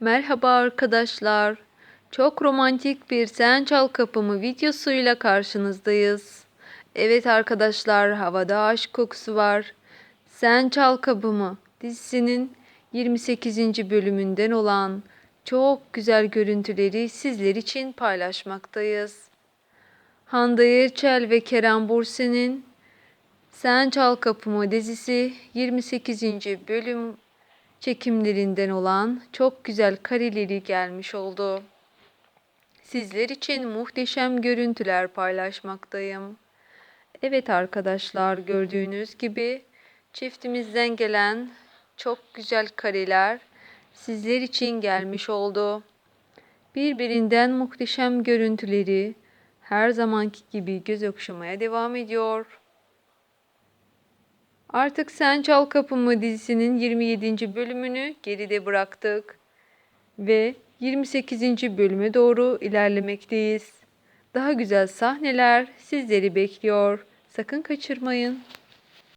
Merhaba arkadaşlar. Çok romantik bir Sen Çal Kapımı videosuyla karşınızdayız. Evet arkadaşlar, havada aşk kokusu var. Sen Çal Kapımı dizisinin 28. bölümünden olan çok güzel görüntüleri sizler için paylaşmaktayız. Hande Erçel ve Kerem Bürsin'in Sen Çal Kapımı dizisi 28. bölüm çekimlerinden olan çok güzel kareleri gelmiş oldu. Sizler için muhteşem görüntüler paylaşmaktayım. Evet arkadaşlar gördüğünüz gibi çiftimizden gelen çok güzel kareler sizler için gelmiş oldu. Birbirinden muhteşem görüntüleri her zamanki gibi göz okşamaya devam ediyor. Artık Sen Çal Kapımı dizisinin 27. bölümünü geride bıraktık ve 28. bölüme doğru ilerlemekteyiz. Daha güzel sahneler sizleri bekliyor. Sakın kaçırmayın.